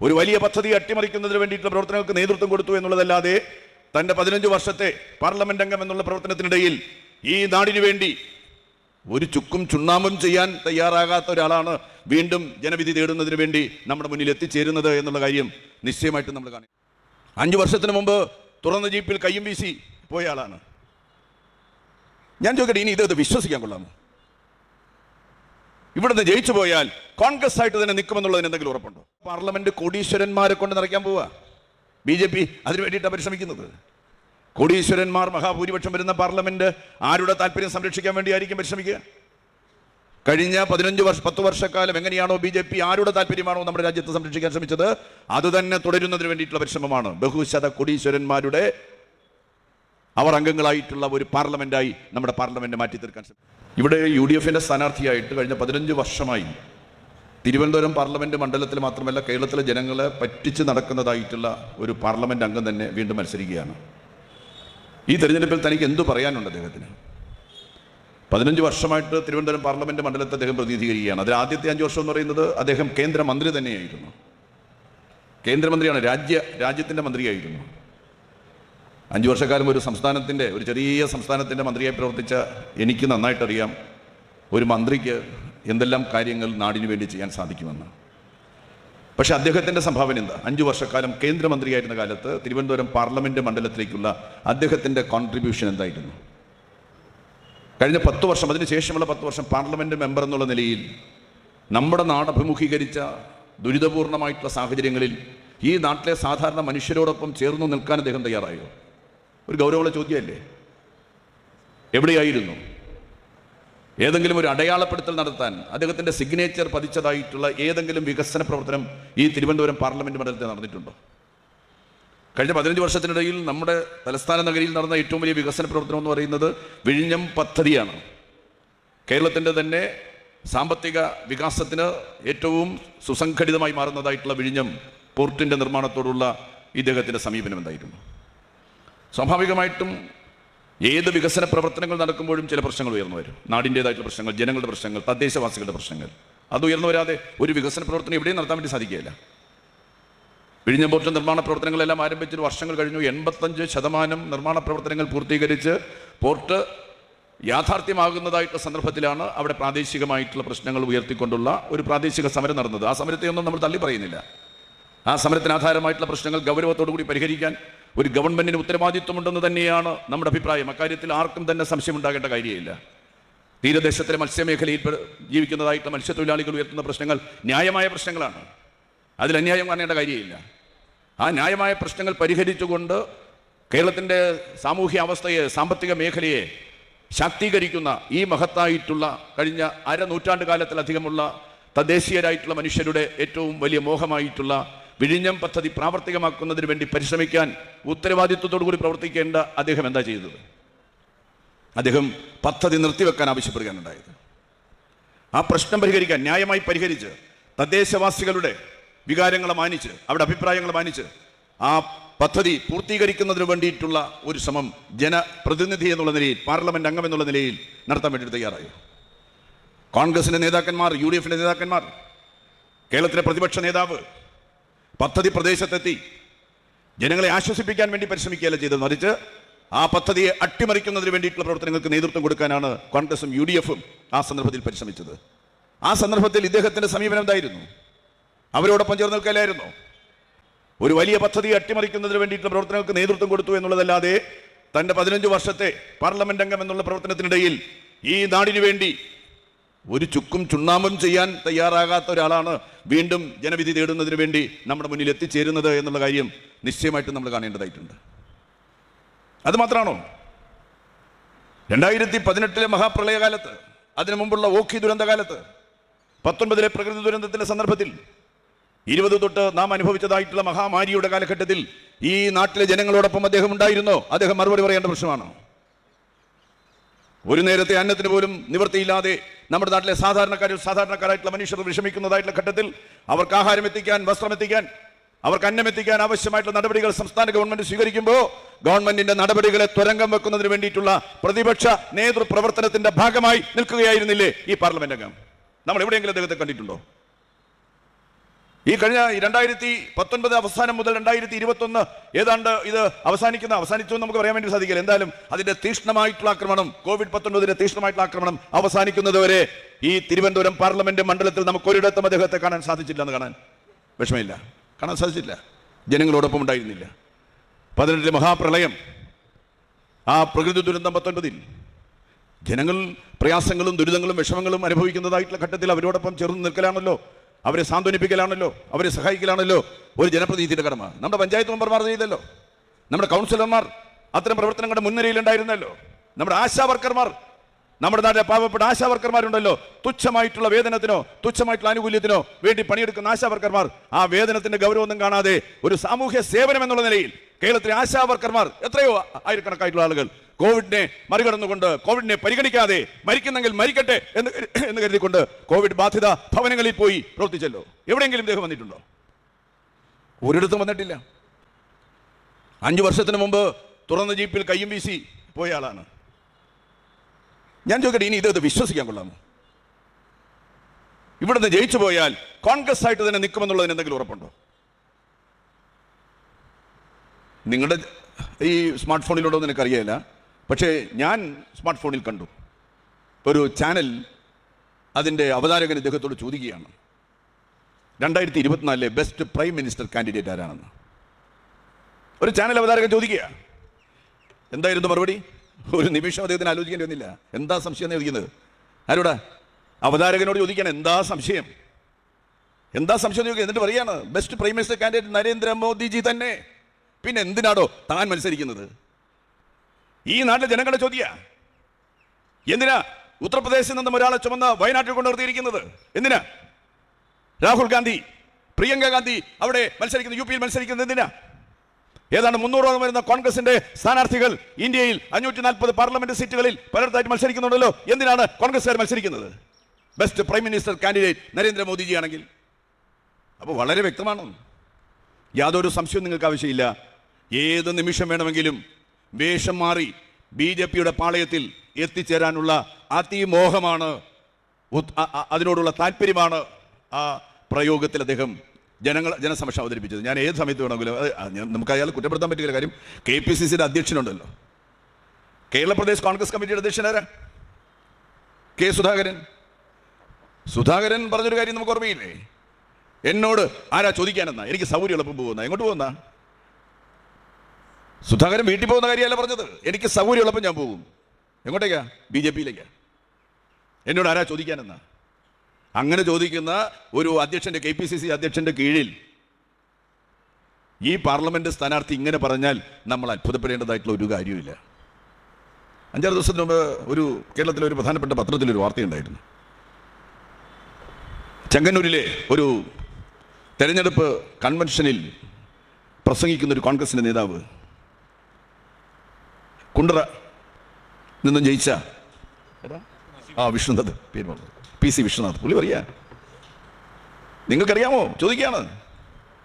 ഒരു വലിയ പദ്ധതി അട്ടിമറിക്കുന്നതിന് വേണ്ടിയിട്ടുള്ള പ്രവർത്തനങ്ങൾക്ക് നേതൃത്വം കൊടുത്തു എന്നുള്ളതല്ലാതെ തന്റെ പതിനഞ്ച് വർഷത്തെ പാർലമെന്റ് അംഗം എന്നുള്ള പ്രവർത്തനത്തിനിടയിൽ ഈ നാടിനു വേണ്ടി ഒരു ചുക്കും ചുണ്ണാമ്പും ചെയ്യാൻ തയ്യാറാകാത്ത ഒരാളാണ് വീണ്ടും ജനവിധി തേടുന്നതിന് വേണ്ടി നമ്മുടെ മുന്നിൽ എത്തിച്ചേരുന്നത് എന്നുള്ള കാര്യം നിശ്ചയമായിട്ടും നമ്മൾ കാണും. അഞ്ചു വർഷത്തിന് മുമ്പ് തുറന്ന ജീപ്പിൽ കയ്യും വീശി പോയ ആളാണ്. ഞാൻ ചോദിക്കട്ടെ ഇനി ഇത് വിശ്വസിക്കാൻ കൊള്ളാമോ? ഇവിടുന്ന് ജയിച്ചു പോയാൽ കോൺഗ്രസ് ആയിട്ട് തന്നെ നിൽക്കുമെന്നുള്ളതിന് എന്തെങ്കിലും ഉറപ്പുണ്ടോ? പാർലമെന്റ് കോടീശ്വരന്മാരെ കൊണ്ട് നിറയ്ക്കാൻ പോവുക ബി ജെ പി അതിനു വേണ്ടിയിട്ടാണ് പരിശ്രമിക്കുന്നത്. കോടീശ്വരന്മാർ മഹാഭൂരിപക്ഷം വരുന്ന പാർലമെന്റ് ആരുടെ താല്പര്യം സംരക്ഷിക്കാൻ വേണ്ടിയായിരിക്കും പരിശ്രമിക്കുക? കഴിഞ്ഞ പതിനഞ്ച് വർഷം പത്ത് വർഷക്കാലം എങ്ങനെയാണോ ബി ജെ പി ആരുടെ താല്പര്യമാണോ നമ്മുടെ രാജ്യത്ത് സംരക്ഷിക്കാൻ ശ്രമിച്ചത്? അത് തന്നെ തുടരുന്നതിന് വേണ്ടിയിട്ടുള്ള പരിശ്രമമാണ്. ബഹുശത കോടീശ്വരന്മാരുടെ അവർ അംഗങ്ങളായിട്ടുള്ള ഒരു പാർലമെന്റായി നമ്മുടെ പാർലമെന്റ് മാറ്റി തീർക്കാൻ ശ്രമിക്കും ഇവിടെ യു ഡി എഫിന്റെ സ്ഥാനാർത്ഥിയായിട്ട് കഴിഞ്ഞ പതിനഞ്ച് വർഷമായി തിരുവനന്തപുരം പാർലമെന്റ് മണ്ഡലത്തിൽ മാത്രമല്ല കേരളത്തിലെ ജനങ്ങളെ പറ്റിച്ച് നടക്കുന്നതായിട്ടുള്ള ഒരു പാർലമെന്റ് അംഗം തന്നെ വീണ്ടും മത്സരിക്കുകയാണ്. ഈ തെരഞ്ഞെടുപ്പിൽ തനിക്ക് എന്തു പറയാനുണ്ട് അദ്ദേഹത്തിന്? പതിനഞ്ച് വർഷമായിട്ട് തിരുവനന്തപുരം പാർലമെന്റ് മണ്ഡലത്തെ അദ്ദേഹം പ്രതിനിധീകരിക്കുകയാണ്. അതിൽ ആദ്യത്തെ അഞ്ച് വർഷം എന്ന് പറയുന്നത് അദ്ദേഹം കേന്ദ്രമന്ത്രി തന്നെയായിരുന്നു. കേന്ദ്രമന്ത്രിയാണ് രാജ്യ രാജ്യത്തിന്റെ മന്ത്രിയായിരുന്നു. അഞ്ചു വർഷക്കാലം ഒരു സംസ്ഥാനത്തിന്റെ ഒരു ചെറിയ സംസ്ഥാനത്തിന്റെ മന്ത്രിയായി പ്രവർത്തിച്ച എനിക്ക് നന്നായിട്ടറിയാം ഒരു മന്ത്രിക്ക് എന്തെല്ലാം കാര്യങ്ങൾ നാടിനു വേണ്ടി ചെയ്യാൻ സാധിക്കുമെന്ന്. പക്ഷേ അദ്ദേഹത്തിന്റെ സംഭാവന എന്താ? അഞ്ചു വർഷക്കാലം കേന്ദ്രമന്ത്രിയായിരുന്ന കാലത്ത് തിരുവനന്തപുരം പാർലമെന്റ് മണ്ഡലത്തിലേക്കുള്ള അദ്ദേഹത്തിന്റെ കോൺട്രിബ്യൂഷൻ എന്തായിരുന്നു? കഴിഞ്ഞ പത്ത് വർഷം അതിന് ശേഷമുള്ള പത്ത് വർഷം പാർലമെന്റ് മെമ്പർ എന്നുള്ള നിലയിൽ നമ്മുടെ നാട് അഭിമുഖീകരിച്ച ദുരിതപൂർണമായിട്ടുള്ള സാഹചര്യങ്ങളിൽ ഈ നാട്ടിലെ സാധാരണ മനുഷ്യരോടൊപ്പം ചേർന്ന് നിൽക്കാൻ അദ്ദേഹം തയ്യാറായോ? ഒരു ഗൗരവമുള്ള ചോദ്യമല്ലേ? എവിടെയായിരുന്നു? ഏതെങ്കിലും ഒരു അടയാളപ്പെടുത്തൽ നടത്താൻ അദ്ദേഹത്തിന്റെ സിഗ്നേച്ചർ പതിച്ചതായിട്ടുള്ള ഏതെങ്കിലും വികസന പ്രവർത്തനം ഈ തിരുവനന്തപുരം പാർലമെന്റ് മണ്ഡലത്തിൽ നടന്നിട്ടുണ്ടോ? കഴിഞ്ഞ പതിനഞ്ച് വർഷത്തിനിടയിൽ നമ്മുടെ തലസ്ഥാന നഗരിയിൽ നടന്ന ഏറ്റവും വലിയ വികസന പ്രവർത്തനം എന്ന് പറയുന്നത് വിഴിഞ്ഞം പദ്ധതിയാണ്. കേരളത്തിന്റെ തന്നെ സാമ്പത്തിക വികാസത്തിന് ഏറ്റവും സുസംഘടിതമായി മാറുന്നതായിട്ടുള്ള വിഴിഞ്ഞം പോർട്ടിന്റെ നിർമ്മാണത്തോടുള്ള ഇദ്ദേഹത്തിന്റെ സമീപനം എന്തായിരുന്നു? സ്വാഭാവികമായിട്ടും ഏത് വികസന പ്രവർത്തനങ്ങൾ നടക്കുമ്പോഴും ചില പ്രശ്നങ്ങൾ ഉയർന്നു വരും. നാടിന്റെതായിട്ടുള്ള പ്രശ്നങ്ങൾ ജനങ്ങളുടെ പ്രശ്നങ്ങൾ തദ്ദേശവാസികളുടെ പ്രശ്നങ്ങൾ. അത് ഉയർന്നു വരാതെ ഒരു വികസന പ്രവർത്തനം എവിടെയും നടത്താൻ വേണ്ടി സാധിക്കുകയില്ല. വിഴിഞ്ഞം പോർട്ട് നിർമ്മാണ പ്രവർത്തനങ്ങളെല്ലാം ആരംഭിച്ചിട്ട് വർഷങ്ങൾ കഴിഞ്ഞു. എൺപത്തഞ്ച് ശതമാനം നിർമ്മാണ പ്രവർത്തനങ്ങൾ പൂർത്തീകരിച്ച് പോർട്ട് യാഥാർത്ഥ്യമാകുന്നതായിട്ടുള്ള സന്ദർഭത്തിലാണ് അവിടെ പ്രാദേശികമായിട്ടുള്ള പ്രശ്നങ്ങൾ ഉയർത്തിക്കൊണ്ടുള്ള ഒരു പ്രാദേശിക സമരം നടന്നത്. ആ സമരത്തെയൊന്നും നമ്മൾ തള്ളി പറയുന്നില്ല. ആ സമരത്തിന് ആധാരമായിട്ടുള്ള പ്രശ്നങ്ങൾ ഗൗരവത്തോടു കൂടി പരിഹരിക്കാൻ ഒരു ഗവൺമെന്റിന് ഉത്തരവാദിത്വമുണ്ടെന്ന് തന്നെയാണ് നമ്മുടെ അഭിപ്രായം. അക്കാര്യത്തിൽ ആർക്കും തന്നെ സംശയമുണ്ടാകേണ്ട കാര്യമില്ല. തീരദേശത്തിലെ മത്സ്യമേഖലയിൽ ജീവിക്കുന്നതായിട്ട് മത്സ്യത്തൊഴിലാളികൾ ഉയർത്തുന്ന പ്രശ്നങ്ങൾ ന്യായമായ പ്രശ്നങ്ങളാണ്. അതിൽ അന്യായം കാണേണ്ട കാര്യമില്ല. ആ ന്യായമായ പ്രശ്നങ്ങൾ പരിഹരിച്ചുകൊണ്ട് കേരളത്തിന്റെ സാമൂഹ്യ അവസ്ഥയെ സാമ്പത്തിക മേഖലയെ ശാക്തീകരിക്കുന്ന ഈ മഹത്തായിട്ടുള്ള കഴിഞ്ഞ അരനൂറ്റാണ്ട് കാലത്തിലധികമുള്ള തദ്ദേശീയരായിട്ടുള്ള മനുഷ്യരുടെ ഏറ്റവും വലിയ മോഹമായിട്ടുള്ള വിഴിഞ്ഞം പദ്ധതി പ്രാവർത്തികമാക്കുന്നതിന് വേണ്ടി പരിശ്രമിക്കാൻ ഉത്തരവാദിത്വത്തോടു കൂടി പ്രവർത്തിക്കേണ്ട അദ്ദേഹം എന്താ ചെയ്തത്? അദ്ദേഹം പദ്ധതി നിർത്തിവെക്കാൻ ആവശ്യപ്പെടുകയാണ് ഉണ്ടായത് ആ പ്രശ്നം പരിഹരിക്കാൻ ന്യായമായി പരിഹരിച്ച് തദ്ദേശവാസികളുടെ വികാരങ്ങളെ മാനിച്ച് അവരുടെ അഭിപ്രായങ്ങൾ മാനിച്ച് ആ പദ്ധതി പൂർത്തീകരിക്കുന്നതിന് വേണ്ടിയിട്ടുള്ള ഒരു ശ്രമം ജനപ്രതിനിധി എന്നുള്ള നിലയിൽ പാർലമെന്റ് അംഗം എന്നുള്ള നിലയിൽ നടത്താൻ വേണ്ടി തയ്യാറായി. കോൺഗ്രസിന്റെ നേതാക്കന്മാർ യു ഡി എഫിന്റെ നേതാക്കന്മാർ കേരളത്തിലെ പ്രതിപക്ഷ നേതാവ് പദ്ധതി പ്രദേശത്തെത്തി. ജനങ്ങളെ ആശ്വസിപ്പിക്കാൻ വേണ്ടി പരിശ്രമിക്കുകയല്ല ചെയ്തത് മറിച്ച് ആ പദ്ധതിയെ അട്ടിമറിക്കുന്നതിന് വേണ്ടിയിട്ടുള്ള പ്രവർത്തനങ്ങൾക്ക് നേതൃത്വം കൊടുക്കാനാണ് കോൺഗ്രസും യു ഡി എഫും ആ സന്ദർഭത്തിൽ പരിശ്രമിച്ചത്. ആ സന്ദർഭത്തിൽ ഇദ്ദേഹത്തിന്റെ സമീപനം എന്തായിരുന്നു? അവരോടൊപ്പം ചേർന്ന് നിൽക്കലായിരുന്നു. ഒരു വലിയ പദ്ധതി അട്ടിമറിക്കുന്നതിന് വേണ്ടിയിട്ടുള്ള പ്രവർത്തനങ്ങൾക്ക് നേതൃത്വം കൊടുത്തു എന്നുള്ളതല്ലാതെ തന്റെ പതിനഞ്ച് വർഷത്തെ പാർലമെന്റ് അംഗം എന്നുള്ള പ്രവർത്തനത്തിനിടയിൽ ഈ നാടിനു വേണ്ടി ഒരു ചുക്കും ചുണ്ണാമ്പും ചെയ്യാൻ തയ്യാറാകാത്ത ഒരാളാണ് വീണ്ടും ജനവിധി തേടുന്നതിന് വേണ്ടി നമ്മുടെ മുന്നിൽ എത്തിച്ചേരുന്നത് എന്നുള്ള കാര്യം നിശ്ചയമായിട്ടും നമ്മൾ കാണേണ്ടതായിട്ടുണ്ട്. അത് മാത്രമാണോ? രണ്ടായിരത്തി പതിനെട്ടിലെ മഹാപ്രളയകാലത്ത് അതിനു മുമ്പുള്ള ഓഖി ദുരന്തകാലത്ത് പത്തൊൻപതിലെ പ്രകൃതി ദുരന്തത്തിന്റെ സന്ദർഭത്തിൽ ഇരുപത് തൊട്ട് നാം അനുഭവിച്ചതായിട്ടുള്ള മഹാമാരിയുടെ കാലഘട്ടത്തിൽ ഈ നാട്ടിലെ ജനങ്ങളോടൊപ്പം അദ്ദേഹം ഉണ്ടായിരുന്നോ? അദ്ദേഹം മറുപടി പറയേണ്ട പ്രശ്നമാണ്? ഒരു നേരത്തെ അന്നത്തിന് പോലും നിവൃത്തിയില്ലാതെ നമ്മുടെ നാട്ടിലെ സാധാരണക്കാരിൽ സാധാരണക്കാരായിട്ടുള്ള മനുഷ്യർ വിഷമിക്കുന്നതായിട്ടുള്ള ഘട്ടത്തിൽ അവർക്ക് ആഹാരം എത്തിക്കാൻ വസ്ത്രം എത്തിക്കാൻ അവർക്ക് അന്നം എത്തിക്കാൻ ആവശ്യമായിട്ടുള്ള നടപടികൾ സംസ്ഥാന ഗവൺമെന്റ് സ്വീകരിക്കുമ്പോൾ ഗവൺമെന്റിന്റെ നടപടികളെ തുരങ്കം വെക്കുന്നതിന് വേണ്ടിയിട്ടുള്ള പ്രതിപക്ഷ നേതൃപ്രവർത്തനത്തിന്റെ ഭാഗമായി നിൽക്കുകയായിരുന്നില്ലേ ഈ പാർലമെന്റ് അംഗം? നമ്മൾ എവിടെയെങ്കിലും അദ്ദേഹത്തെ കണ്ടിട്ടുണ്ടോ? ഈ കഴിഞ്ഞ രണ്ടായിരത്തി പത്തൊൻപത് അവസാനം മുതൽ രണ്ടായിരത്തി ഇരുപത്തി ഒന്ന് ഏതാണ്ട് ഇത് അവസാനിക്കുന്ന അവസാനിച്ചു നമുക്ക് പറയാൻ വേണ്ടി സാധിക്കില്ല. എന്തായാലും അതിന്റെ തീക്ഷ്ണമായിട്ടുള്ള ആക്രമണം കോവിഡ് പത്തൊൻപതിന്റെ തീക്ഷ്ണമായിട്ടുള്ള ആക്രമണം അവസാനിക്കുന്നത് വരെ ഈ തിരുവനന്തപുരം പാർലമെന്റ് മണ്ഡലത്തിൽ നമുക്ക് ഒരിടത്തും അദ്ദേഹത്തെ കാണാൻ സാധിച്ചില്ല എന്ന് കാണാൻ വിഷമമില്ല. കാണാൻ സാധിച്ചില്ല. ജനങ്ങളോടൊപ്പം ഉണ്ടായിരുന്നില്ല. പതിനെട്ടിലെ മഹാപ്രളയം ആ പ്രകൃതി ദുരന്തം പത്തൊൻപതിൽ ജനങ്ങൾ പ്രയാസങ്ങളും ദുരിതങ്ങളും വിഷമങ്ങളും അനുഭവിക്കുന്നതായിട്ടുള്ള ഘട്ടത്തിൽ അവരോടൊപ്പം ചേർന്ന് നിൽക്കലാണല്ലോ. അവരെ സാന്ത്വനിപ്പിക്കലാണല്ലോ അവരെ സഹായിക്കലാണല്ലോ ഒരു ജനപ്രതിനിധിയുടെ കടമ. നമ്മുടെ പഞ്ചായത്ത് മെമ്പർമാർ ചെയ്തല്ലോ. നമ്മുടെ കൗൺസിലർമാർ അത്തരം പ്രവർത്തനങ്ങളുടെ മുൻനിരയിലുണ്ടായിരുന്നല്ലോ നമ്മുടെ ആശാ വർക്കർമാർ നമ്മുടെ നാട്ടിലെ പാവപ്പെട്ട ആശാവർക്കർമാരുണ്ടല്ലോ. തുച്ഛമായിട്ടുള്ള വേതനത്തിനോ തുച്ഛമായിട്ടുള്ള ആനുകൂല്യത്തിനോ വേണ്ടി പണിയെടുക്കുന്ന ആശാവർക്കർമാർ ആ വേതനത്തിന്റെ ഗൗരവമൊന്നും കാണാതെ ഒരു സാമൂഹ്യ സേവനം എന്നുള്ള നിലയിൽ കേരളത്തിലെ ആശാവർക്കർമാർ എത്രയോ ആയിരക്കണക്കായിട്ടുള്ള ആളുകൾ കോവിഡിനെ മറികടന്നുകൊണ്ട് കോവിഡിനെ പരിഗണിക്കാതെ മരിക്കുന്നെങ്കിൽ മരിക്കട്ടെ എന്ന് എന്ന് കരുതിക്കൊണ്ട് കോവിഡ് ബാധിത ഭവനങ്ങളിൽ പോയി പ്രവർത്തിച്ചല്ലോ. എവിടെയെങ്കിലും ഇദ്ദേഹം വന്നിട്ടുണ്ടോ? ഒരിടത്തും വന്നിട്ടില്ല. അഞ്ചു വർഷത്തിന് മുമ്പ് തുറന്ന ജീപ്പിൽ കയ്യും വീശി പോയ ആളാണ്. ഞാൻ ചോദിക്കട്ടെ ഇനി ഇത് വിശ്വസിക്കാൻ കൊള്ളാമോ? ഇവിടുന്ന് ജയിച്ചു പോയാൽ കോൺഗ്രസ് ആയിട്ട് തന്നെ നിൽക്കുമെന്നുള്ളതിന് എന്തെങ്കിലും ഉറപ്പുണ്ടോ? നിങ്ങളുടെ ഈ സ്മാർട്ട് ഫോണിലൂടെ ഒന്നും എനിക്കറിയില്ല പക്ഷേ ഞാൻ സ്മാർട്ട് ഫോണിൽ കണ്ടു ഒരു ചാനൽ അതിന്റെ അവതാരകൻ ഇദ്ദേഹത്തോട് ചോദിക്കുകയാണ്. രണ്ടായിരത്തി ഇരുപത്തിനാലിലെ ബെസ്റ്റ് പ്രൈം മിനിസ്റ്റർ കാൻഡിഡേറ്റ് ആരാണെന്ന്. ഒരു ചാനൽ അവതാരകൻ ചോദിക്കുക. എന്തായിരുന്നു മറുപടി? ഒരു നിമിഷം അദ്ദേഹത്തിന് ആലോചിക്കേണ്ടി വന്നില്ല. എന്താ സംശയം എന്ന് ചോദിക്കുന്നത്? ആരോടാ? അവതാരകനോട് ചോദിക്കണം എന്താ സംശയം? എന്താ സംശയം ചോദിക്കുക. എന്നിട്ട് പറയാണ് best prime minister candidate Narendra Modi ji തന്നെ. പിന്നെ എന്തിനാടോ താൻ മത്സരിക്കുന്നത്? ഈ നാട്ടിലെ ജനങ്ങളുടെ ചോദ്യ. എന്തിനാ ഉത്തർപ്രദേശിൽ നിന്നും ഒരാളെ ചുമന്ന വയനാട്ടിൽ കൊണ്ടു നിർത്തിയിരിക്കുന്നത്? എന്തിനാ? രാഹുൽ ഗാന്ധി പ്രിയങ്ക ഗാന്ധി അവിടെ മത്സരിക്കുന്നു യു പിയിൽ മത്സരിക്കുന്നത് എന്തിനാ? ഏതാണ്ട് മുന്നൂറോളം വരുന്ന കോൺഗ്രസിന്റെ സ്ഥാനാർത്ഥികൾ ഇന്ത്യയിൽ അഞ്ഞൂറ്റി നാൽപ്പത് പാർലമെന്റ് സീറ്റുകളിൽ പലയിടത്തായിട്ട് മത്സരിക്കുന്നുണ്ടല്ലോ. എന്തിനാണ് കോൺഗ്രസ്സുകാർ മത്സരിക്കുന്നത്? Best prime minister candidate Narendra Modi ji ആണെങ്കിൽ അപ്പോൾ വളരെ വ്യക്തമാണ്. യാതൊരു സംശയവും നിങ്ങൾക്ക് ആവശ്യമില്ല. ഏത് നിമിഷം വേണമെങ്കിലും വേഷം മാറി ബി ജെ പിയുടെ പാളയത്തിൽ എത്തിച്ചേരാനുള്ള അതിമോഹമാണ് അതിനോടുള്ള താല്പര്യമാണ് ആ പ്രയോഗത്തിൽ അദ്ദേഹം ജനങ്ങൾ ജനസമക്ഷം അവതരിപ്പിച്ചത്. ഞാൻ ഏത് സമയത്ത് വേണമെങ്കിലും നമുക്ക് അയാൾ കുറ്റപ്പെടുത്താൻ പറ്റില്ല കാര്യം കെ പി സി സിയുടെ അധ്യക്ഷനുണ്ടല്ലോ. കേരള പ്രദേശ് കോൺഗ്രസ് കമ്മിറ്റിയുടെ അധ്യക്ഷനാരാ കെ സുധാകരൻ. സുധാകരൻ പറഞ്ഞൊരു കാര്യം നമുക്ക് ഓർമ്മയില്ലേ? എന്നോട് ആരാ ചോദിക്കാനെന്നാ? എനിക്ക് സൗകര്യം എളുപ്പം പോകുന്ന. എങ്ങോട്ട് പോകുന്ന? സുധാകരൻ വീട്ടിൽ പോകുന്ന കാര്യമല്ല പറഞ്ഞത്. എനിക്ക് സൗകര്യം എളുപ്പം ഞാൻ പോകും. എങ്ങോട്ടേക്കാ? ബി ജെ പിയിലേക്കാ. എന്നോട് ആരാ ചോദിക്കാനെന്നാ? അങ്ങനെ ചോദിക്കുന്ന ഒരു അധ്യക്ഷന്റെ കെ പി സി സി അധ്യക്ഷന്റെ കീഴിൽ ഈ പാർലമെന്റ് സ്ഥാനാർത്ഥി ഇങ്ങനെ പറഞ്ഞാൽ നമ്മൾ അത്ഭുതപ്പെടേണ്ടതായിട്ടുള്ള ഒരു കാര്യമില്ല അഞ്ചാറ് ദിവസത്തിന് മുമ്പ് ഒരു കേരളത്തിലെ ഒരു പ്രധാനപ്പെട്ട പത്രത്തിലൊരു വാർത്തയുണ്ടായിരുന്നു. ചെങ്ങന്നൂരിലെ ഒരു തെരഞ്ഞെടുപ്പ് കൺവെൻഷനിൽ പ്രസംഗിക്കുന്ന ഒരു കോൺഗ്രസിന്റെ നേതാവ് കുണ്ടറ നിന്നും ജയിച്ച ആ വിഷ്ണുനാഥ്. പേര് പറഞ്ഞു പി സി വിഷ്ണുനാഥ്. പുള്ളി പറയാ. നിങ്ങൾക്കറിയാമോ? ചോദിക്കുകയാണ്.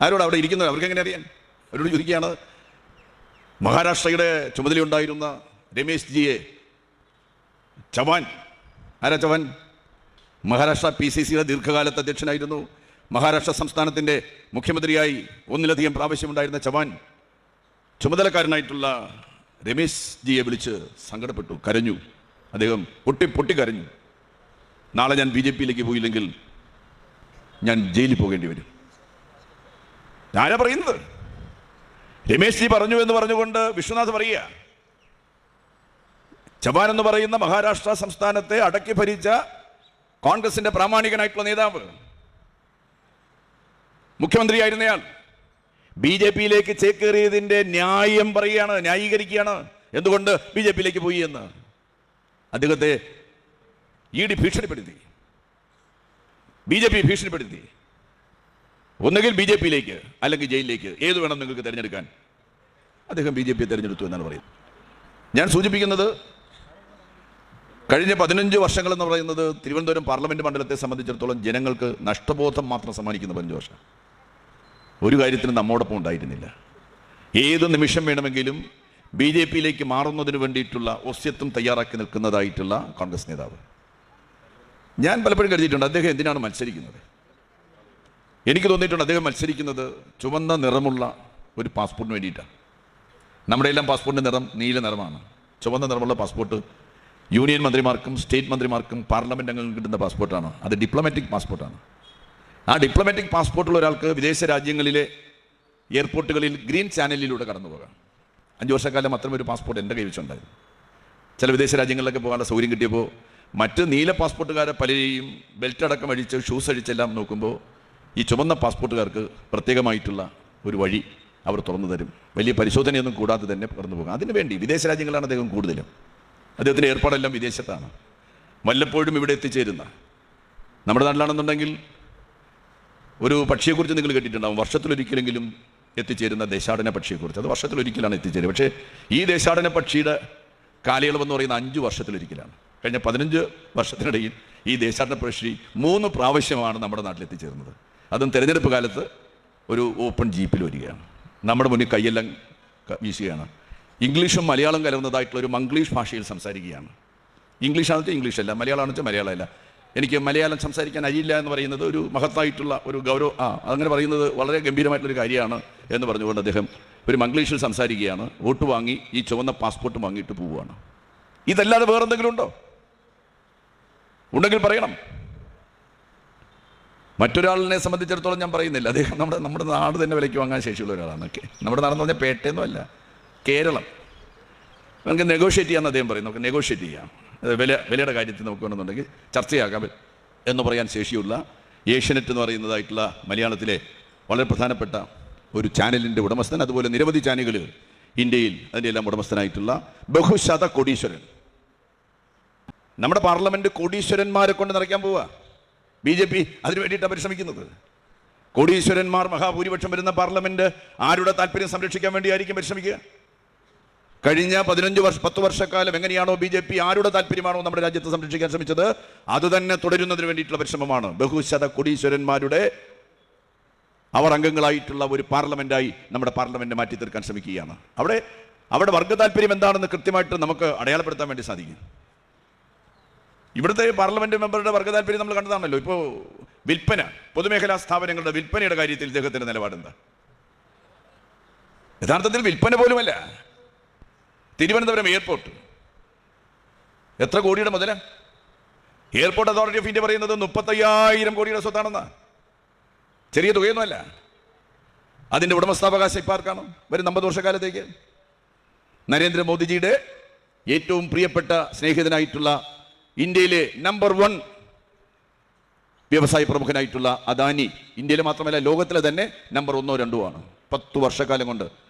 ആരോട് അവിടെ ഇരിക്കുന്നത്? അവർക്ക് എങ്ങനെ അറിയാൻ? അവരോട് ചോദിക്കുകയാണ്. മഹാരാഷ്ട്രയുടെ ചുമതലയുണ്ടായിരുന്ന രമേശ് ജിയെ ചവാൻ. ആരാ ചവാൻ? മഹാരാഷ്ട്ര പി സി സിയുടെ ദീർഘകാലത്തെ അധ്യക്ഷനായിരുന്നു. മഹാരാഷ്ട്ര സംസ്ഥാനത്തിന്റെ മുഖ്യമന്ത്രിയായി ഒന്നിലധികം പ്രാവശ്യമുണ്ടായിരുന്ന ചവാൻ ചുമതലക്കാരനായിട്ടുള്ള രമേശ് ജിയെ വിളിച്ച് സങ്കടപ്പെട്ടു കരഞ്ഞു. അദ്ദേഹം പൊട്ടി പൊട്ടിക്കരഞ്ഞു. നാളെ ഞാൻ ബി ജെ പിയിലേക്ക് പോയില്ലെങ്കിൽ ഞാൻ ജയിലിൽ പോകേണ്ടി വരും. ഞാനാ പറയുന്നത്? രമേശ് ജി പറഞ്ഞു എന്ന് പറഞ്ഞുകൊണ്ട് വിശ്വനാഥ് പറയുക ചവാൻ എന്ന് പറയുന്ന മഹാരാഷ്ട്ര സംസ്ഥാനത്തെ അടക്കി ഭരിച്ച കോൺഗ്രസിന്റെ പ്രാമാണികനായിട്ടുള്ള നേതാവ് മുഖ്യമന്ത്രിയായിരുന്നയാൾ. ബി ജെ പിയിലേക്ക് ചേക്കേറിയതിന്റെ ന്യായം പറയുകയാണ് ന്യായീകരിക്കുകയാണ്. എന്തുകൊണ്ട് ബി ജെ പിയിലേക്ക് പോയി എന്ന്? അദ്ദേഹത്തെ ഇ ഡി ഭീഷണിപ്പെടുത്തി. ബി ജെ പി ഭീഷണിപ്പെടുത്തി. ഒന്നുകിൽ ബി ജെ പിയിലേക്ക് അല്ലെങ്കിൽ ജയിലിലേക്ക് ഏത് വേണം നിങ്ങൾക്ക് തിരഞ്ഞെടുക്കാൻ? അദ്ദേഹം ബി ജെ പിയെ തിരഞ്ഞെടുത്തു എന്നാണ് പറയുന്നത്. ഞാൻ സൂചിപ്പിക്കുന്നത് കഴിഞ്ഞ പതിനഞ്ച് വർഷങ്ങൾ എന്ന് പറയുന്നത് തിരുവനന്തപുരം പാർലമെന്റ് മണ്ഡലത്തെ സംബന്ധിച്ചിടത്തോളം ജനങ്ങൾക്ക് നഷ്ടബോധം മാത്രം സമ്മാനിക്കുന്ന പതിനഞ്ച് വർഷം. ഒരു കാര്യത്തിനും നമ്മോടൊപ്പം ഉണ്ടായിരുന്നില്ല. ഏത് നിമിഷം വേണമെങ്കിലും ബി ജെ പിയിലേക്ക് മാറുന്നതിന് വേണ്ടിയിട്ടുള്ള ഒസ്യത്വം തയ്യാറാക്കി നിൽക്കുന്നതായിട്ടുള്ള കോൺഗ്രസ് നേതാവ്. ഞാൻ പലപ്പോഴും കരുതിയിട്ടുണ്ട് അദ്ദേഹം എന്തിനാണ് മത്സരിക്കുന്നത്? എനിക്ക് തോന്നിയിട്ടുണ്ട് അദ്ദേഹം മത്സരിക്കുന്നത് ചുവന്ന നിറമുള്ള ഒരു പാസ്പോർട്ടിന് വേണ്ടിയിട്ടാണ്. നമ്മുടെ എല്ലാം പാസ്പോർട്ടിന്റെ നിറം നീല നിറമാണ്. ചുവന്ന നിറമുള്ള പാസ്പോർട്ട് യൂണിയൻ മന്ത്രിമാർക്കും സ്റ്റേറ്റ് മന്ത്രിമാർക്കും പാർലമെന്റ് അംഗങ്ങൾക്ക് കിട്ടുന്ന പാസ്പോർട്ടാണ്. അത് ഡിപ്ലോമാറ്റിക് പാസ്പോർട്ടാണ്. ആ ഡിപ്ലോമാറ്റിക് പാസ്പോർട്ടുള്ള ഒരാൾക്ക് വിദേശ രാജ്യങ്ങളിലെ എയർപോർട്ടുകളിൽ ഗ്രീൻ ചാനലിലൂടെ കടന്നു പോകാം അഞ്ച് വർഷക്കാലം മാത്രം ഒരു പാസ്പോർട്ട് എന്റെ കൈവശമുണ്ടായിരുന്നു ചില വിദേശ രാജ്യങ്ങളിലൊക്കെ പോകാനുള്ള സൗകര്യം കിട്ടിയപ്പോൾ മറ്റ് നീല പാസ്പോർട്ടുകാരെ പലരെയും ബെൽറ്റ് അടക്കം അഴിച്ച് ഷൂസ് അഴിച്ചെല്ലാം നോക്കുമ്പോൾ ഈ ചുവന്ന പാസ്പോർട്ടുകാർക്ക് പ്രത്യേകമായിട്ടുള്ള ഒരു വഴി അവർ തുറന്നു തരും. വലിയ പരിശോധനയൊന്നും കൂടാതെ തന്നെ കടന്നു പോകാം. അതിനുവേണ്ടി വിദേശ രാജ്യങ്ങളാണ് അദ്ദേഹം കൂടുതലും. അദ്ദേഹത്തിന്റെ ഏർപ്പാടെല്ലാം വിദേശത്താണ്. വല്ലപ്പോഴും ഇവിടെ എത്തിച്ചേരുന്ന. നമ്മുടെ നാട്ടിലാണെന്നുണ്ടെങ്കിൽ ഒരു പക്ഷിയെക്കുറിച്ച് നിങ്ങൾ കേട്ടിട്ടുണ്ടാവും. വർഷത്തിലൊരിക്കലെങ്കിലും എത്തിച്ചേരുന്ന ദേശാടന പക്ഷിയെക്കുറിച്ച്. അത് വർഷത്തിൽ ഒരിക്കലാണ് എത്തിച്ചേരുക. പക്ഷേ ഈ ദേശാടന പക്ഷിയുടെ കാലയളവെന്ന് പറയുന്ന അഞ്ച് വർഷത്തിലൊരിക്കലാണ്. കഴിഞ്ഞ പതിനഞ്ച് വർഷത്തിനിടയിൽ ഈ ദേശാടന പക്ഷി മൂന്ന് പ്രാവശ്യമാണ് നമ്മുടെ നാട്ടിൽ എത്തിച്ചേരുന്നത് അതും തിരഞ്ഞെടുപ്പ് കാലത്ത് ഒരു ഓപ്പൺ ജീപ്പിൽ വരികയാണ്. നമ്മുടെ മുന്നിൽ കൈയെല്ലാം വീശുകയാണ്. ഇംഗ്ലീഷും മലയാളം കലർന്നതായിട്ടുള്ള ഒരു മംഗ്ലീഷ് ഭാഷയിൽ സംസാരിക്കുകയാണ്. ഇംഗ്ലീഷാണെന്ന് വെച്ചാൽ ഇംഗ്ലീഷ് അല്ല മലയാളമാണെന്ന് വെച്ചാൽ മലയാളമല്ല. എനിക്ക് മലയാളം സംസാരിക്കാൻ അറിയില്ല എന്ന് പറയുന്നത് ഒരു മഹത്തായിട്ടുള്ള ഒരു ഗൗരവ ആ അങ്ങനെ പറയുന്നത് വളരെ ഗംഭീരമായിട്ടുള്ളൊരു കാര്യമാണ് എന്ന് പറഞ്ഞുകൊണ്ട് അദ്ദേഹം ഒരു മംഗ്ലീഷിൽ സംസാരിക്കുകയാണ്. വോട്ട് വാങ്ങി ഈ ചുവന്ന പാസ്പോർട്ട് വാങ്ങിയിട്ട് പോവുകയാണ്. ഇതല്ലാതെ വേറെന്തെങ്കിലും ഉണ്ടോ? ഉണ്ടെങ്കിൽ പറയണം. മറ്റൊരാളിനെ സംബന്ധിച്ചിടത്തോളം ഞാൻ പറയുന്നില്ല. അദ്ദേഹം നമ്മുടെ നമ്മുടെ നാട് തന്നെ വിലയ്ക്ക് വാങ്ങാൻ ശേഷിയുള്ള ഒരാളാണ്. ഓക്കെ നമ്മുടെ നാടെന്ന് പറഞ്ഞാൽ പേട്ടയൊന്നും അല്ല കേരളം. നമുക്ക് നെഗോഷിയേറ്റ് ചെയ്യാമെന്ന് അദ്ദേഹം പറയും നമുക്ക് നെഗോഷിയേറ്റ് ചെയ്യാം. വില വിലയുടെ കാര്യത്തിൽ നമുക്ക് വേണമെന്നുണ്ടെങ്കിൽ ചർച്ചയാക്കാം എന്ന് പറയാൻ ശേഷിയുള്ള ഏഷ്യനെറ്റ് എന്ന് പറയുന്നതായിട്ടുള്ള മലയാളത്തിലെ വളരെ പ്രധാനപ്പെട്ട ഒരു ചാനലിന്റെ ഉടമസ്ഥൻ അതുപോലെ നിരവധി ചാനലുകൾ ഇന്ത്യയിൽ അതിന്റെ എല്ലാം ഉടമസ്ഥനായിട്ടുള്ള ബഹുശത കോടീശ്വരൻ. നമ്മുടെ പാർലമെന്റ് കോടീശ്വരന്മാരെ കൊണ്ട് നിറയ്ക്കാൻ പോവുക ബി ജെ പി അതിനു വേണ്ടിയിട്ടാണ് പരിശ്രമിക്കുന്നത്. കോടീശ്വരന്മാർ മഹാഭൂരിപക്ഷം വരുന്ന പാർലമെന്റ് ആരുടെ താല്പര്യം സംരക്ഷിക്കാൻ വേണ്ടിയായിരിക്കും പരിശ്രമിക്കുക? കഴിഞ്ഞ പതിനഞ്ച് വർഷം പത്ത് വർഷക്കാലം എങ്ങനെയാണോ ബി ജെ പി ആരുടെ താല്പര്യമാണോ നമ്മുടെ രാജ്യത്തെ സംരക്ഷിക്കാൻ ശ്രമിച്ചത്? അത് തന്നെ തുടരുന്നതിന് വേണ്ടിയിട്ടുള്ള പരിശ്രമമാണ്. ബഹുശത കൊടീശ്വരന്മാരുടെ അവർ അംഗങ്ങളായിട്ടുള്ള ഒരു പാർലമെന്റായി നമ്മുടെ പാർലമെന്റ് മാറ്റി തീർക്കാൻ ശ്രമിക്കുകയാണ്. അവിടെ അവിടെ വർഗ താല്പര്യം എന്താണെന്ന് കൃത്യമായിട്ട് നമുക്ക് അടയാളപ്പെടുത്താൻ വേണ്ടി സാധിക്കും. ഇവിടുത്തെ പാർലമെന്റ് മെമ്പറുടെ വർഗ താല്പര്യം നമ്മൾ കണ്ടതാണല്ലോ. ഇപ്പോൾ വിൽപ്പന പൊതുമേഖലാ സ്ഥാപനങ്ങളുടെ വിൽപ്പനയുടെ കാര്യത്തിൽ ഇദ്ദേഹത്തിന്റെ നിലപാടെന്താ? യഥാർത്ഥത്തിൽ വിൽപ്പന പോലുമല്ല. തിരുവനന്തപുരം എയർപോർട്ട്. എത്ര കോടിയുടെ മുതല? എയർപോർട്ട് അതോറിറ്റി ഓഫ് ഇന്ത്യ പറയുന്നത് മുപ്പത്തയ്യായിരം കോടിയുടെ സ്വത്താണെന്നാ. ചെറിയ തുകയൊന്നുമല്ല. അതിന്റെ ഉടമസ്ഥാവകാശം ഇപ്പം ആർക്കാണ്? വരും നമ്പത് വർഷക്കാലത്തേക്ക്. നരേന്ദ്രമോദിജിയുടെ ഏറ്റവും പ്രിയപ്പെട്ട സ്നേഹിതനായിട്ടുള്ള ഇന്ത്യയിലെ നമ്പർ വൺ വ്യവസായ പ്രമുഖനായിട്ടുള്ള അദാനി. ഇന്ത്യയിൽ മാത്രമല്ല ലോകത്തിലെ തന്നെ നമ്പർ ഒന്നോ രണ്ടോ ആണ്. പത്തു വർഷക്കാലം കൊണ്ട്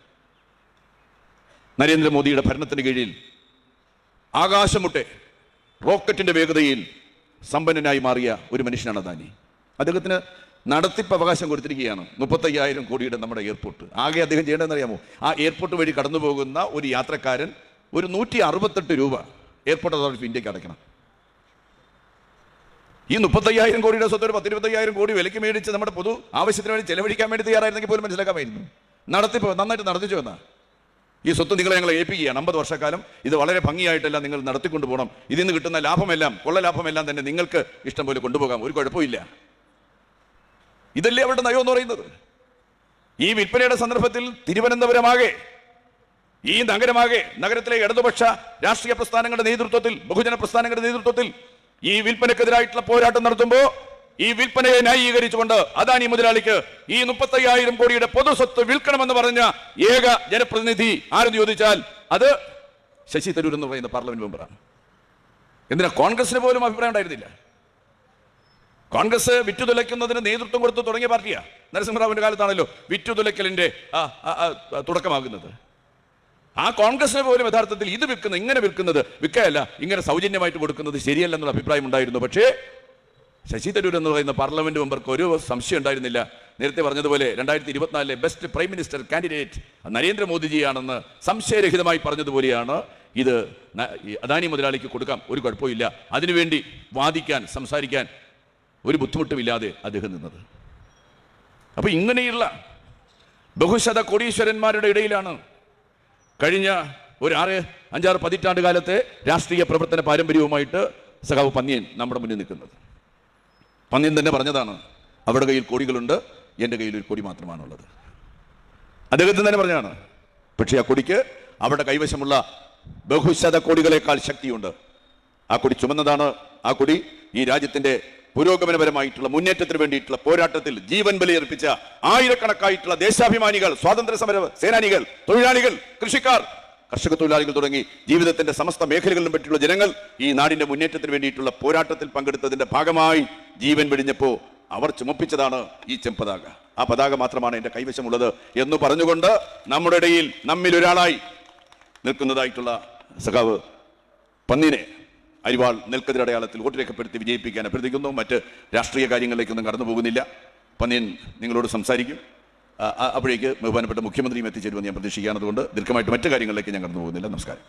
നരേന്ദ്രമോദിയുടെ ഭരണത്തിന് കീഴിൽ ആകാശമുട്ടെ റോക്കറ്റിന്റെ വേഗതയിൽ സമ്പന്നനായി മാറിയ ഒരു മനുഷ്യനാണ് അദാനി. അദ്ദേഹത്തിന് നടത്തിപ്പ് അവകാശം കൊടുത്തിരിക്കുകയാണ്. മുപ്പത്തയ്യായിരം കോടിയുടെ നമ്മുടെ എയർപോർട്ട്. ആകെ അദ്ദേഹം ചെയ്യേണ്ടതെന്ന് അറിയാമോ ആ എയർപോർട്ട് വഴി കടന്നു പോകുന്ന ഒരു യാത്രക്കാരൻ ഒരു നൂറ്റി അറുപത്തെട്ട് രൂപ എയർപോർട്ട് അതോറിറ്റി ഇന്ത്യയ്ക്ക് അടയ്ക്കണം. ഈ മുപ്പത്തയ്യായിരം കോടിയുടെ സ്വത്ത് ഒരു പത്തിരുപത്തയ്യായിരം കോടി വിലയ്ക്ക് മേടിച്ച് നമ്മുടെ പൊതു ആവശ്യത്തിന് വേണ്ടി ചെലവഴിക്കാൻ വേണ്ടി തയ്യാറായിരുന്നെങ്കിൽ പോലും മനസ്സിലാക്കാമായിരുന്നു. നടത്തിപ്പ് നന്നായിട്ട് നടത്തിച്ചു എന്നാ. ഈ സ്വത്ത് നിങ്ങളെ ഞങ്ങൾ ഏൽപ്പിക്കുകയാണ്. അമ്പത് വർഷക്കാലം ഇത് വളരെ ഭംഗിയായിട്ടല്ല നിങ്ങൾ നടത്തിക്കൊണ്ടു പോകണം. ഇതിൽ നിന്ന് കിട്ടുന്ന ലാഭമെല്ലാം കൊള്ള ലാഭമെല്ലാം തന്നെ നിങ്ങൾക്ക് ഇഷ്ടം പോലെ കൊണ്ടുപോകാം. ഒരു കുഴപ്പമില്ല ഇതല്ലേ അവരുടെ നയം എന്ന് പറയുന്നത്? ഈ വിൽപ്പനയുടെ സന്ദർഭത്തിൽ തിരുവനന്തപുരമാകെ ഈ നഗരമാകെ നഗരത്തിലെ ഇടതുപക്ഷ രാഷ്ട്രീയ പ്രസ്ഥാനങ്ങളുടെ നേതൃത്വത്തിൽ ബഹുജന പ്രസ്ഥാനങ്ങളുടെ നേതൃത്വത്തിൽ ഈ വിൽപ്പനക്കെതിരായിട്ടുള്ള പോരാട്ടം നടത്തുമ്പോൾ ഈ വിൽപ്പനയെ ന്യായീകരിച്ചുകൊണ്ട് അദാനി മുതലാളിക്ക് ഈ മുപ്പത്തയ്യായിരം കോടിയുടെ പൊതുസ്വത്ത് വിൽക്കണമെന്ന് പറഞ്ഞ ഏക ജനപ്രതിനിധി ആരെന്ന് ചോദിച്ചാൽ അത് ശശി തരൂർ എന്ന് പറയുന്ന പാർലമെന്റ് മെമ്പറാണ്. എന്തിനാ കോൺഗ്രസിന് പോലും അഭിപ്രായം ഉണ്ടായിരുന്നില്ല? കോൺഗ്രസ് വിറ്റുതുലയ്ക്കുന്നതിന് നേതൃത്വം കൊടുത്ത് തുടങ്ങിയ പാർട്ടിയാ നരസിംഹറാവിന്റെ കാലത്താണല്ലോ വിറ്റുതുലയ്ക്കലിന്റെ തുടക്കമാകുന്നത്. ആ കോൺഗ്രസിനെ പോലും യഥാർത്ഥത്തിൽ ഇത് വിൽക്കുന്നത് ഇങ്ങനെ വിൽക്കുന്നത് വിൽക്കയല്ല ഇങ്ങനെ സൗജന്യമായിട്ട് കൊടുക്കുന്നത് ശരിയല്ല ശരിയല്ലെന്നുള്ള അഭിപ്രായം ഉണ്ടായിരുന്നു. പക്ഷേ ശശി തരൂർ എന്ന് പറയുന്ന പാർലമെന്റ് മെമ്പർക്ക് ഒരു സംശയം ഉണ്ടായിരുന്നില്ല. നേരത്തെ പറഞ്ഞതുപോലെ രണ്ടായിരത്തി ഇരുപത്തിനാലിലെ ബെസ്റ്റ് പ്രൈം മിനിസ്റ്റർ കാൻഡിഡേറ്റ് നരേന്ദ്രമോദിജിയാണെന്ന് സംശയരഹിതമായി പറഞ്ഞതുപോലെയാണ് ഇത് അദാനി മുതലാളിക്ക് കൊടുക്കാം. ഒരു കുഴപ്പമില്ല അതിനുവേണ്ടി വാദിക്കാൻ സംസാരിക്കാൻ ഒരു ബുദ്ധിമുട്ടുമില്ലാതെ അദ്ദേഹം നിന്നത്. അപ്പോൾ ഇങ്ങനെയുള്ള ബഹുശത കോടീശ്വരന്മാരുടെ ഇടയിലാണ് കഴിഞ്ഞ ഒരു ആറ് അഞ്ചാറ് പതിറ്റാണ്ട് കാലത്തെ രാഷ്ട്രീയ പ്രവർത്തന പാരമ്പര്യവുമായിട്ട് സഖാവ് പന്നിയൻ നമ്മുടെ മുന്നിൽ നിൽക്കുന്നത്. പന്നിയൻ തന്നെ പറഞ്ഞതാണ് അവരുടെ കയ്യിൽ കോടികളുണ്ട് എന്റെ കയ്യിൽ ഒരു കൊടി മാത്രമാണുള്ളത്. അദ്ദേഹത്തിന് തന്നെ പറഞ്ഞതാണ് പക്ഷേ ആ കൊടിക്ക് അവരുടെ കൈവശമുള്ള ബഹുശത കോടികളെക്കാൾ ശക്തിയുണ്ട്. ആ കൊടി ചുമന്നതാണ്. ആ കൊടി ഈ രാജ്യത്തിന്റെ പുരോഗമനപരമായിട്ടുള്ള മുന്നേറ്റത്തിന് വേണ്ടിയിട്ടുള്ള പോരാട്ടത്തിൽ ജീവൻ ബലിയർപ്പിച്ച ആയിരക്കണക്കായിട്ടുള്ള ദേശാഭിമാനികൾ സ്വാതന്ത്ര്യ സമര സേനാനികൾ തൊഴിലാളികൾ കൃഷിക്കാർ കർഷക തൊഴിലാളികൾ തുടങ്ങി ജീവിതത്തിന്റെ സമസ്ത മേഖലകളിലും പറ്റിയുള്ള ജനങ്ങൾ ഈ നാടിന്റെ മുന്നേറ്റത്തിന് വേണ്ടിയിട്ടുള്ള പോരാട്ടത്തിൽ പങ്കെടുത്തതിന്റെ ഭാഗമായി ജീവൻ വെടിഞ്ഞപ്പോൾ അവർ ചുമപ്പിച്ചതാണ് ഈ ചെമ്പതാക. ആ പതാക മാത്രമാണ് എന്റെ കൈവശമുള്ളത് എന്ന് പറഞ്ഞുകൊണ്ട് നമ്മുടെ ഇടയിൽ നമ്മിൽ ഒരാളായി നിൽക്കുന്നതായിട്ടുള്ള സഖാവ് പന്നിനെ അരിവാൾ നെൽക്കതിർ അടയാളത്തിൽ വോട്ട് രേഖപ്പെടുത്തി വിജയിപ്പിക്കാൻ അഭ്യർത്ഥിക്കുന്നു. മറ്റ് രാഷ്ട്രീയ കാര്യങ്ങളിലേക്കൊന്നും കടന്നു പോകുന്നില്ല പന്നീൻ നിങ്ങളോട് സംസാരിക്കും. അപ്പോഴേക്ക് ബഹുമാനപ്പെട്ട മുഖ്യമന്ത്രിയും എത്തിച്ചേരുമെന്ന് ഞാൻ പ്രതീക്ഷിക്കുകയാണ്. ദീർഘമായിട്ട് മറ്റു കാര്യങ്ങളിലേക്ക് ഞാൻ കടന്നു പോകുന്നില്ല നമസ്കാരം.